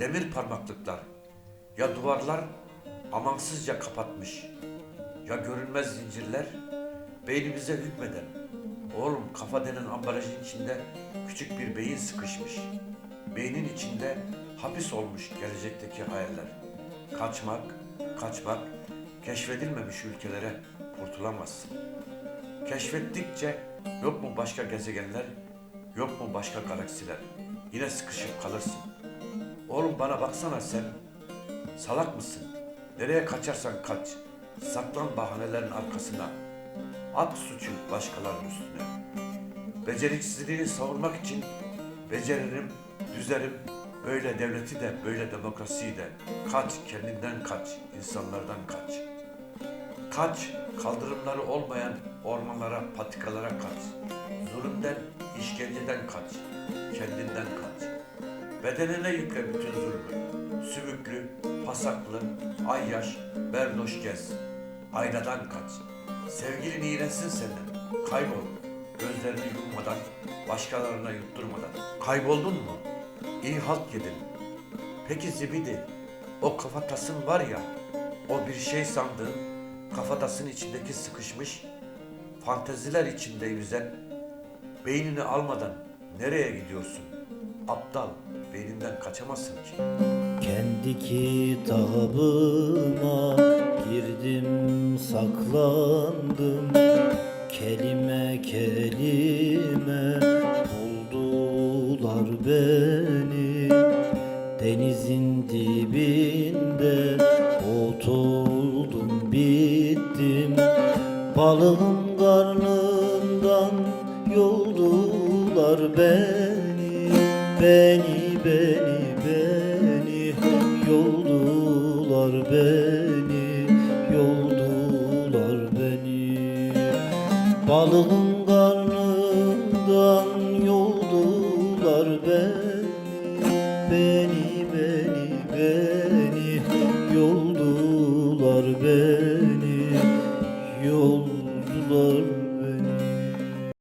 demir parmaklıklar. Ya duvarlar amansızca kapatmış. Ya görünmez zincirler beynimize hükmeden. Oğlum kafa denen ambalajın içinde küçük bir beyin sıkışmış. Beynin içinde hapis olmuş gelecekteki hayaller. Kaçmak, kaçmak, keşfedilmemiş ülkelere kurtulamazsın. Keşfettikçe yok mu başka gezegenler, yok mu başka galaksiler? Yine sıkışıp kalırsın. Oğlum bana baksana sen. Salak mısın? Nereye kaçarsan kaç. Saklan bahanelerin arkasına. At suçu başkalarının üstüne. Beceriksizliğini savurmak için beceririm, düzerim. Böyle devleti de, böyle demokrasiyi de. Kaç, kendinden kaç, insanlardan kaç. Kaç, kaldırımları olmayan ormanlara, patikalara kaç. Zulümden, işkenceden kaç. Kendinden kaç. Bedenine yükle bütün zulmü. Sümüklü, pasaklı, ayyaş, berloş gez. Aynadan kaç. Sevgilin iğrensin senden. Kaybol. Gözlerini yummadan, başkalarına yutturmadan. Kayboldun mu? İyi halt yedin. Peki zibidi, o kafatasın var ya, o bir şey sandığın kafatasın içindeki sıkışmış, fanteziler içinde yüzen, beynini almadan nereye gidiyorsun? Aptal, beyninden kaçamazsın ki. Kendi kitabıma girdim saklandım. Kelime kelime buldular beni. Denizin dibinde otuldum bittim. Balığın karnından yoldular beni Beni beni beni yoldular beni Yoldular beni. Balığın karnından yoldular beni. Beni beni beni.